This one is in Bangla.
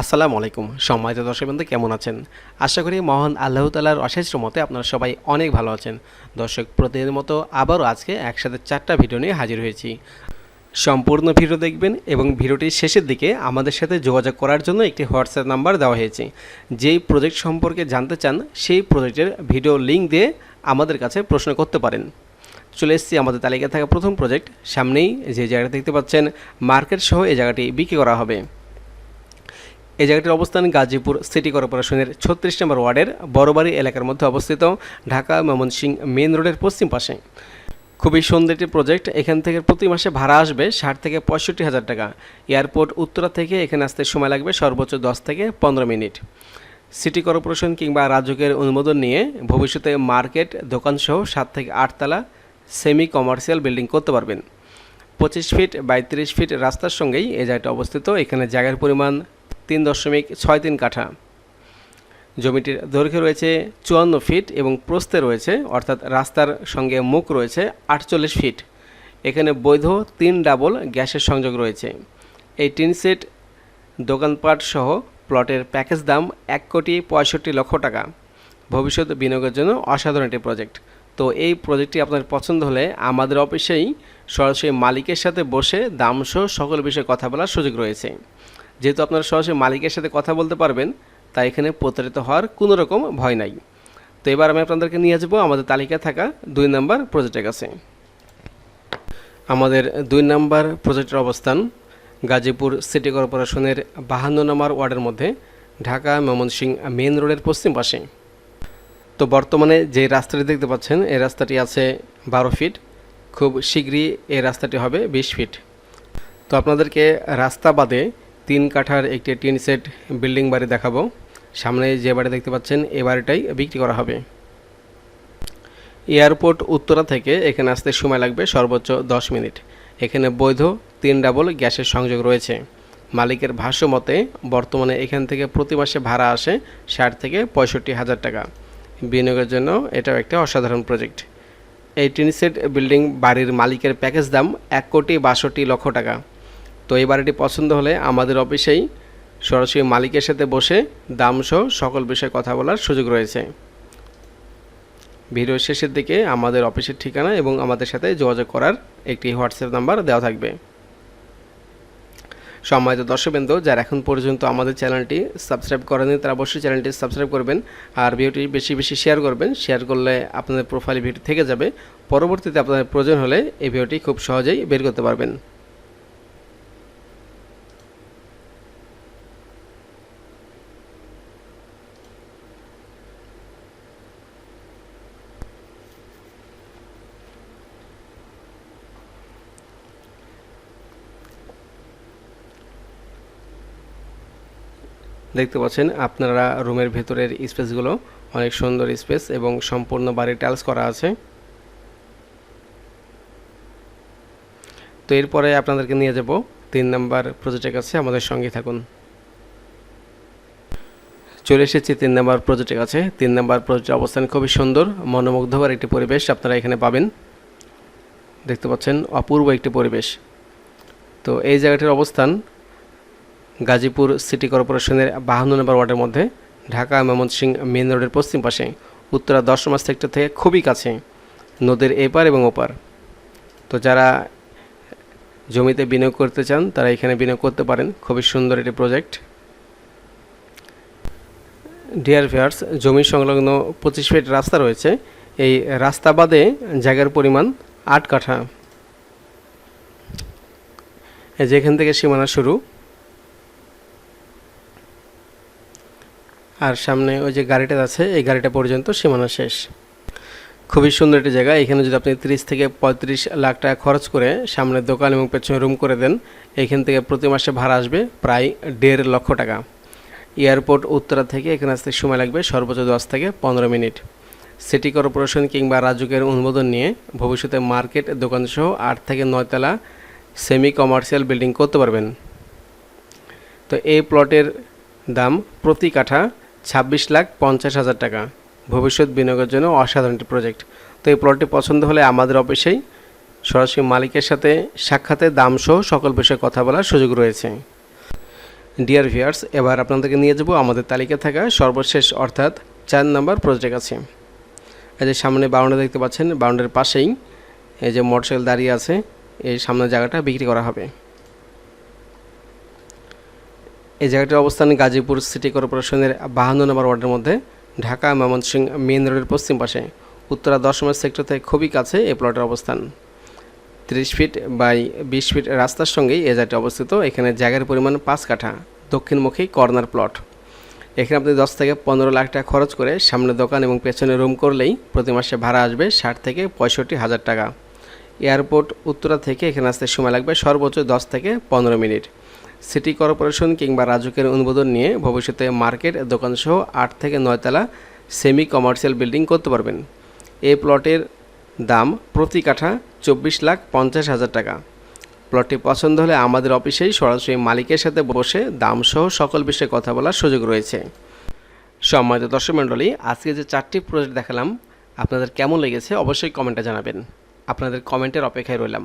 আসসালামু আলাইকুম। সম্মানিত দর্শকবৃন্দ, কেমন আছেন? আশা করি মহান আল্লাহ তালার অশেষ মতে আপনারা সবাই অনেক ভালো আছেন। দর্শক, প্রতিদিনের মতো আবারও আজকে একসাথে চারটা ভিডিও নিয়ে হাজির হয়েছি। সম্পূর্ণ ভিডিও দেখবেন এবং ভিডিওটির শেষের দিকে আমাদের সাথে যোগাযোগ করার জন্য একটি হোয়াটসঅ্যাপ নাম্বার দেওয়া হয়েছে। যেই প্রজেক্ট সম্পর্কে জানতে চান, সেই প্রজেক্টের ভিডিও লিঙ্ক দিয়ে আমাদের কাছে প্রশ্ন করতে পারেন। চলে এসেছি আমাদের তালিকায় থাকা প্রথম প্রজেক্ট। সামনেই যে জায়গাটা দেখতে পাচ্ছেন মার্কেট সহ এই জায়গাটি বিক্রি করা হবে। এই জায়গাটির অবস্থান গাজীপুর সিটি কর্পোরেশনের ছত্রিশ নম্বর ওয়ার্ডের বড়বাড়ি এলাকার মধ্যে অবস্থিত ঢাকা ময়মনসিংহ মেন রোডের পশ্চিম পাশে। খুবই সুন্দর একটি প্রজেক্ট। এখান থেকে প্রতি মাসে ভাড়া আসবে ষাট থেকে পঁয়ষট্টি হাজার টাকা। এয়ারপোর্ট উত্তরা থেকে এখানে আসতে সময় লাগবে সর্বোচ্চ দশ থেকে পনেরো মিনিট। সিটি কর্পোরেশন কিংবা রাজুকের অনুমোদন নিয়ে ভবিষ্যতে মার্কেট, দোকানসহ সাত থেকে আটতলা সেমি কমার্শিয়াল বিল্ডিং করতে পারবেন। পঁচিশ ফিট, বাইত্রিশ ফিট রাস্তার সঙ্গেই এই জায়গাটা অবস্থিত। এখানে জায়গার পরিমাণ তিন দশমিক ছয় তিন কাঠা। জমিটির দৈর্ঘ্য রয়েছে চুয়ান্ন ফিট এবং প্রস্থে রয়েছে, অর্থাৎ রাস্তার সঙ্গে মুখ রয়েছে আটচল্লিশ ফিট। এখানে বৈধ তিন ডাবল গ্যাসের সংযোগ রয়েছে। এই টিন সেট, দোকানপাট সহ প্লটের প্যাকেজ দাম এক কোটি পঁয়ষট্টি লক্ষ টাকা। ভবিষ্যৎ বিনিয়োগের জন্য অসাধারণ একটি প্রজেক্ট। তো এই প্রজেক্টটি আপনার পছন্দ হলে আমাদের অফিসেই সরাসরি মালিকের সাথে বসে দামসহ সকল বিষয়ে কথা বলার সুযোগ রয়েছে। যেহেতু আপনারা সরাসরি মালিকের সাথে কথা বলতে পারবেন, তাই এখানে প্রতারিত হওয়ার কোনো রকম ভয় নাই। তো এবার আমি আপনাদেরকে নিয়ে যাব আমাদের তালিকায় থাকা দুই নাম্বার প্রজেক্টের কাছে। আমাদের দুই নাম্বার প্রজেক্টের অবস্থান গাজীপুর সিটি কর্পোরেশনের বাহান্ন নম্বর ওয়ার্ডের মধ্যে, ঢাকা ময়মনসিংহ মেন রোডের পশ্চিম পাশে। তো বর্তমানে যে রাস্তাটি দেখতে পাচ্ছেন, এই রাস্তাটি আছে বারো ফিট। খুব শীঘ্রই এই রাস্তাটি হবে বিশ ফিট। তো আপনাদেরকে রাস্তা বাদে তিন কাঠার একটি টিন সেট বিল্ডিং বাড়ি দেখাবো। সামনে যে বাড়ি দেখতে পাচ্ছেন, এ বাড়িটাই বিক্রি করা হবে। এয়ারপোর্ট উত্তরা থেকে এখানে আসতে সময় লাগবে সর্বোচ্চ দশ মিনিট। এখানে বৈধ তিন ডাবল গ্যাসের সংযোগ রয়েছে। মালিকের ভাষ্য মতে, বর্তমানে এখান থেকে প্রতি মাসে ভাড়া আসে ষাট থেকে পঁয়ষট্টি হাজার টাকা। বিনিয়োগের জন্য এটাও একটা অসাধারণ প্রজেক্ট। এই টিন সেট বিল্ডিং বাড়ির মালিকের প্যাকেজ দাম এক কোটি বাষট্টি লক্ষ টাকা। তো এই বাড়িটি পছন্দ হলে আমাদের অফিসেই সরাসরি মালিকের সাথে বসে দামসহ সকল বিষয়ে কথা বলার সুযোগ রয়েছে। ভিডিও শেষের দিকে আমাদের অফিসের ঠিকানা এবং আমাদের সাথে যোগাযোগ করার একটি হোয়াটসঅ্যাপ নাম্বার দেওয়া থাকবে। সম্মানিত দর্শকবৃন্দ, যারা এখন পর্যন্ত আমাদের চ্যানেলটি সাবস্ক্রাইব করেনি তারা অবশ্যই চ্যানেলটি সাবস্ক্রাইব করবেন আর ভিডিওটি বেশি বেশি শেয়ার করবেন। শেয়ার করলে আপনাদের প্রোফাইল ভিডিও থেকে যাবে। পরবর্তীতে আপনাদের প্রয়োজন হলে এই ভিডিওটি খুব সহজেই বের করতে পারবেন। দেখতে পাচ্ছেন, আপনারা রুমের ভেতরের স্পেসগুলো অনেক সুন্দর স্পেস এবং সম্পূর্ণ বাড়ি টাইলস করা আছে। তো এরপরে আপনাদেরকে নিয়ে যাব, তিন নাম্বার প্রজেক্টের কাছে আমাদের সঙ্গে থাকুন। চলে এসেছি তিন নাম্বার প্রজেক্টের কাছে। তিন নাম্বার প্রজেক্টের অবস্থান খুবই সুন্দর, মনোমুগ্ধকর একটি পরিবেশ আপনারা এখানে পাবেন। দেখতে পাচ্ছেন, অপূর্ব একটি পরিবেশ। তো এই জায়গাটির অবস্থান গাজীপুর সিটি কর্পোরেশনের বাহান্ন নম্বর ওয়ার্ডের মধ্যে ঢাকা ময়মনসিংহ মেন রোডের পশ্চিম পাশে, উত্তরা দশ নম্বর সেক্টর থেকে খুবই কাছে, নদীর এপার এবং ওপার। তো যারা জমিতে বিনিয়োগ করতে চান, তারা এখানে বিনিয়োগ করতে পারেন। খুবই সুন্দর একটি প্রজেক্ট। ডিয়ার ফেয়ার্স জমি সংলগ্ন পঁচিশ ফিট রাস্তা রয়েছে। এই রাস্তা বাদে জায়গার পরিমাণ আট কাঠা। যেখান থেকে সীমানা শুরু। আর সামনে ওই যে গাড়িটা আছে, এই গাড়িটা পর্যন্ত সীমানা শেষ। খুবই সুন্দর একটি জায়গা। এখানে যদি আপনি তিরিশ থেকে পঁয়ত্রিশ লাখ টাকা খরচ করে সামনে দোকান এবং পেছনে রুম করে দেন, এখান থেকে প্রতি মাসে ভাড়া আসবে প্রায় দেড় লক্ষ টাকা। এয়ারপোর্ট উত্তরা থেকে এখানে আসতে সময় লাগবে সর্বোচ্চ দশ থেকে পনেরো মিনিট। সিটি কর্পোরেশন কিংবা রাজুকের অনুমোদন নিয়ে ভবিষ্যতে মার্কেট, দোকানসহ আট থেকে নয়তলা সেমি কমার্শিয়াল বিল্ডিং করতে পারবেন। তো এই প্লটের দাম প্রতি কাঠা ছাব্বিশ লাখ পঞ্চাশ হাজার টাকা। ভবিষ্যৎ বিনিয়োগের জন্য অসাধারণ একটি প্রজেক্ট তো এই প্লটটি পছন্দ হলে আমাদের অফিসেই সরাসরি মালিকের সাথে সাক্ষাতে দামসহ সকল বিষয়ে কথা বলার সুযোগ রয়েছে। ডিয়ার ভিয়ার্স এবার আপনাদেরকে নিয়ে যাব আমাদের তালিকা থাকা সর্বশেষ অর্থাৎ চার নম্বর প্রজেক্ট আছে এই যে সামনে বাউন্ডারি দেখতে পাচ্ছেন বাউন্ডারির পাশেই এই যে মোটরসাইকেল দাঁড়িয়ে আছে, এই সামনের জায়গাটা বিক্রি করা হবে। এই জায়গাটির অবস্থান গাজীপুর সিটি কর্পোরেশনের বাহান্ন নম্বর ওয়ার্ডের মধ্যে। ঢাকা, ময়মনসিংহ মেন রোডের পশ্চিম পাশে। উত্তরা দশ নম্বর সেক্টর থেকে খুবই কাছে এই প্লটের অবস্থান। তিরিশ ফিট বাই বিশ ফিট রাস্তার সঙ্গেই এই জায়গাটি অবস্থিত। এখানে জায়গার পরিমাণ পাঁচ কাঠা, দক্ষিণমুখী কর্নার প্লট। এখানে আপনি দশ থেকে পনেরো লাখ টাকা খরচ করে সামনে দোকান এবং পেছনে রুম করলেই প্রতি মাসে ভাড়া আসবে ষাট থেকে পঁয়ষট্টি হাজার টাকা। এয়ারপোর্ট উত্তরা থেকে এখানে আসতে সময় লাগবে সর্বোচ্চ দশ থেকে পনেরো মিনিট। সিটি কর্পোরেশন কিংবা রাজুকের অনুমোদন নিয়ে ভবিষ্যতে মার্কেট, দোকানসহ আট থেকে নয়তলা সেমি কমার্শিয়াল বিল্ডিং করতে পারবেন। এই প্লটের দাম প্রতি কাঠা চব্বিশ লাখ পঞ্চাশ হাজার টাকা। প্লটটি পছন্দ হলে আমাদের অফিসেই সরাসরি মালিকের সাথে বসে দামসহ সকল বিষয়ে কথা বলার সুযোগ রয়েছে। সম্মানিত দর্শক মণ্ডলী, আজকে যে চারটি প্রজেক্ট দেখালাম, আপনাদের কেমন লেগেছে অবশ্যই কমেন্টে জানাবেন। আপনাদের কমেন্টের অপেক্ষায় রইলাম।